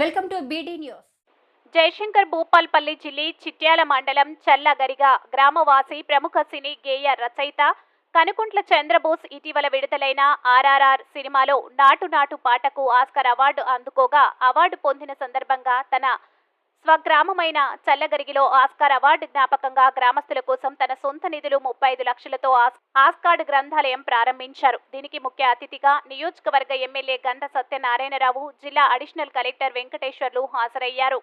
Welcome to BD news. Jayashankar Bhupalpally జిల్లి Chityal మండలం చల్లగరిగ గ్రామవాసి ప్రముఖ సినీ గేయ రచయిత కనుకుంట్ల చంద్రబోస్ ఇటీవల విడుదలైన ఆర్ఆర్ఆర్ సినిమాలో నాటు నాటు పాటకు ఆస్కర్ అవార్డు అందుకోగా అవార్డు పొందిన సందర్భంగా తన స్వగ్రామమైన చల్లగరిగిలో ఆస్కార్ అవార్డు జ్ఞాపకంగా గ్రామస్తుల కోసం తన సొంత నిధులు ముప్పై ఐదు లక్షలతో ఆస్- ఆస్కార్డ్ గ్రంథాలయం ప్రారంభించారు. దీనికి ముఖ్య అతిథిగా నియోజకవర్గ ఎమ్మెల్యే గంధ సత్యనారాయణరావు జిల్లా అడిషనల్ కలెక్టర్ వెంకటేశ్వర్లు హాజరయ్యారు.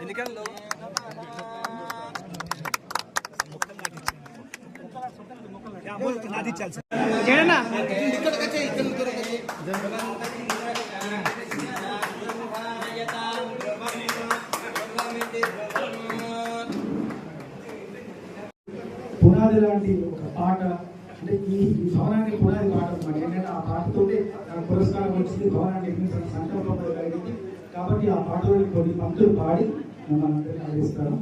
ఎందుకన్నా పునాది లాంటి ఒక పాట అంటే ఈ భవనానికి పునాది పాట అనమాట ఏంటంటే ఆ పాటతోటి పురస్కారం వచ్చింది. భవనాన్ని నిర్మించిన సంకల్పం కాబట్టి ఆ పాటలను కొన్ని పంక్తులు పాడి మనందరినీ ఆదరిస్తాను.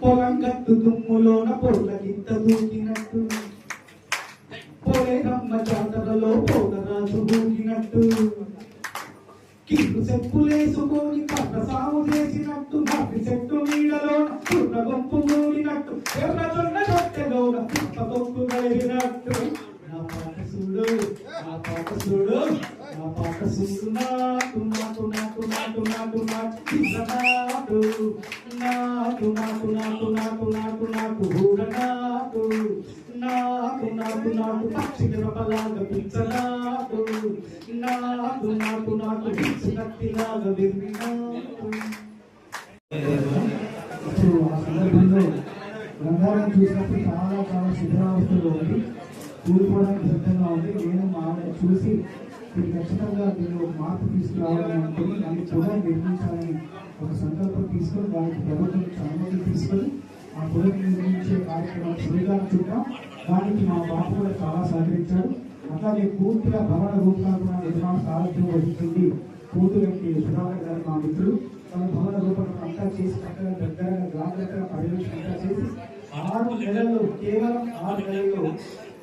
పొలం గట్టు దుమ్ములోన గింత దూకినట్టు. పొలేరమ్మ జాతరలో పోతరాజు దూకినట్టు. కిందు చెప్పులేసుకొని పక్క సాగు చేసినట్టు. మట్టి చెట్టు నీడలో పుట్ట గొంపు మూడినట్టు. ఎర్ర జొన్న రొట్టెలోన పుట్ట గొంపు కలిగినట్టు. నా పాట చూడు నా పాట చూడు నా పాట చూడు నాకు నాకు నాకు నాకు నాకు నాకు నాకు నాకు నాకు నాకు నాకు నాకు నాటు నాకు నాకు నాకు నాటు పక్షి మిరపలాగా పిచ్చ నాకు నాకు నాకు నాటు పిచ్చి కత్తిలాగా విరిగి నాకు ఇప్పుడు ఆ సందర్భంలో గ్రంథాలను చూసినప్పుడు చాలా చాలా శిథిరావస్థలో ఉంది. కూలిపోవడానికి సిద్ధంగా ఉంది. నేను మా చూసి మీరు ఖచ్చితంగా మీరు మార్పు తీసుకురావాలంటే దాన్ని పునః నిర్మించాలని ఒక సంకల్పం తీసుకొని దానికి ప్రభుత్వం అనుమతి తీసుకొని ఆ పునర్నిర్మించే కార్యక్రమం శ్రీకారం చుట్టాం దానికి మా బాబు కూడా చాలా సహకరించాడు. అట్లాగే పూర్తిగా భవన రూపకల్పన నిర్మాణ సారథ్యం వహించింది కూతురికి సుధాకర్ గారు మా మిత్రులు. తన భవన రూపకల్పన అంతా చేసి చక్కగా దగ్గరగా గ్రామ దగ్గర పర్యవేక్షణ అంతా చేసి ఆరు నెలల్లో కేవలం ఆరు నెలల్లో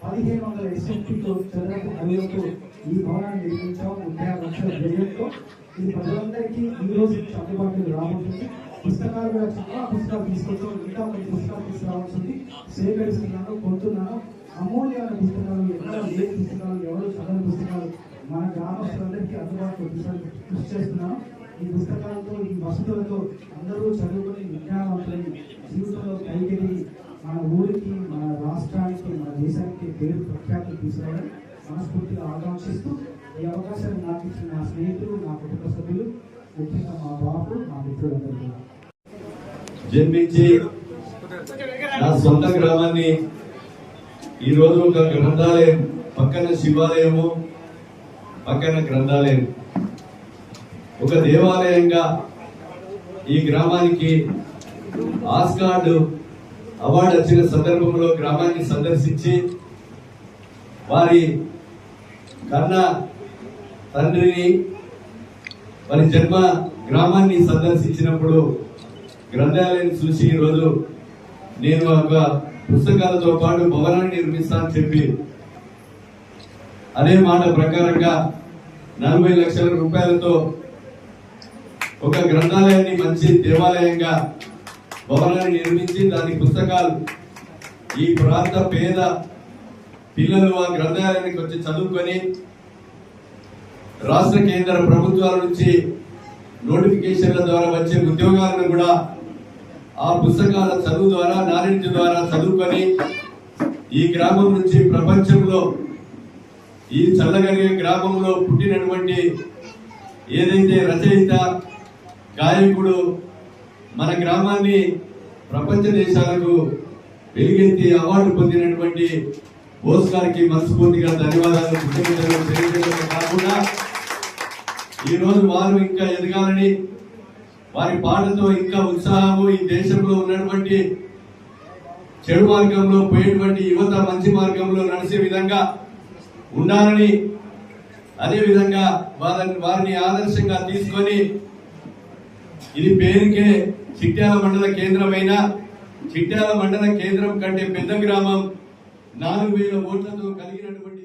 పదిహేను వందల ఎస్ఎఫ్టీతో చదరపు అడుగులతో ఈ భవనాన్ని నిర్మించాం. ముప్పై ఆరు లక్షల వ్యయంతో ఇది ప్రజలందరికీ ఈ రోజు నుంచి రాబోతుంది. పుస్తకాలు కూడా చాలా పుస్తకాలు తీసుకొచ్చాం. ఇంకా కొన్ని పుస్తకాలు తీసుకురావాల్సింది సేకరిస్తున్నాను కొంటున్నాను. అమూల్యమైన పుస్తకాలు ఎక్కడ లేని పుస్తకాలు ఎవరు చదవని పుస్తకాలు మన గ్రామస్తులందరికీ అందుబాటులో కృషి చేస్తున్నాను. ఈ పుస్తకాలతో ఈ వసతులతో అందరూ చదువుకొని విజ్ఞానవంతులని జీవితంలో పైకెళ్ళి మన ఊరికి మన రాష్ట్రానికి మన దేశానికి పేరు ప్రఖ్యాతులు తీసుకురావడం మనస్ఫూర్తిగా ఆకాంక్షిస్తూ ఈ అవకాశాన్ని నాకు ఇచ్చిన నా స్నేహితులు నా కుటుంబ సభ్యులు ముఖ్యంగా మా బాబు మా మిత్రులందరూ జన్మించి నా సొంత గ్రామాన్ని ఈ రోజు ఒక గ్రంథాలయం పక్కన శివాలయము పక్కన గ్రంథాలయం. ఒక దేవాలయంగా ఈ గ్రామానికి ఆస్కార్డు అవార్డు వచ్చిన సందర్భంలో గ్రామాన్ని సందర్శించి వారి కన్న తండ్రిని వారి జన్మ గ్రామాన్ని సందర్శించినప్పుడు గ్రంథాలయాన్ని చూసి ఈరోజు నేను ఒక పుస్తకాలతో పాటు భవనాన్ని నిర్మిస్తానని చెప్పి అదే మాట ప్రకారంగా నలభై లక్షల రూపాయలతో ఒక గ్రంథాలయాన్ని మంచి దేవాలయంగా భవనాన్ని నిర్మించి దాని పుస్తకాలు. ఈ ప్రాంత పేద పిల్లలు ఆ గ్రంథాలయానికి వచ్చి చదువుకొని రాష్ట్ర కేంద్ర ప్రభుత్వాల నుంచి నోటిఫికేషన్ల ద్వారా వచ్చే ఉద్యోగాలను కూడా ఆ పుస్తకాల చదువు ద్వారా నాలెడ్జ్ ద్వారా చదువుకొని ఈ గ్రామం నుంచి ప్రపంచంలో ఈ చల్లగలిగే గ్రామంలో పుట్టినటువంటి ఏదైతే రచయిత గాయకుడు మన గ్రామాన్ని ప్రపంచ దేశాలకు వెలుగెత్తి అవార్డు పొందినటువంటి బోస్ గారికి మనస్ఫూర్తిగా ధన్యవాదాలు కృతజ్ఞతలు కాకుండా ఈరోజు వారు ఇంకా ఎదగాలని వారి పాటతో ఇంకా ఉత్సాహము ఈ దేశంలో ఉన్నటువంటి చెడు మార్గంలో పోయేటువంటి యువత మంచి మార్గంలో నడిచే విధంగా ఉండాలని అదే విధంగా వారిని వారిని ఆదర్శంగా తీసుకొని ఇది పేరుకే చిట్యాల మండల కేంద్రమైన చిట్యాల మండల కేంద్రం కంటే పెద్ద గ్రామం నాలుగు వేల ఓట్లతో కలిగినటువంటి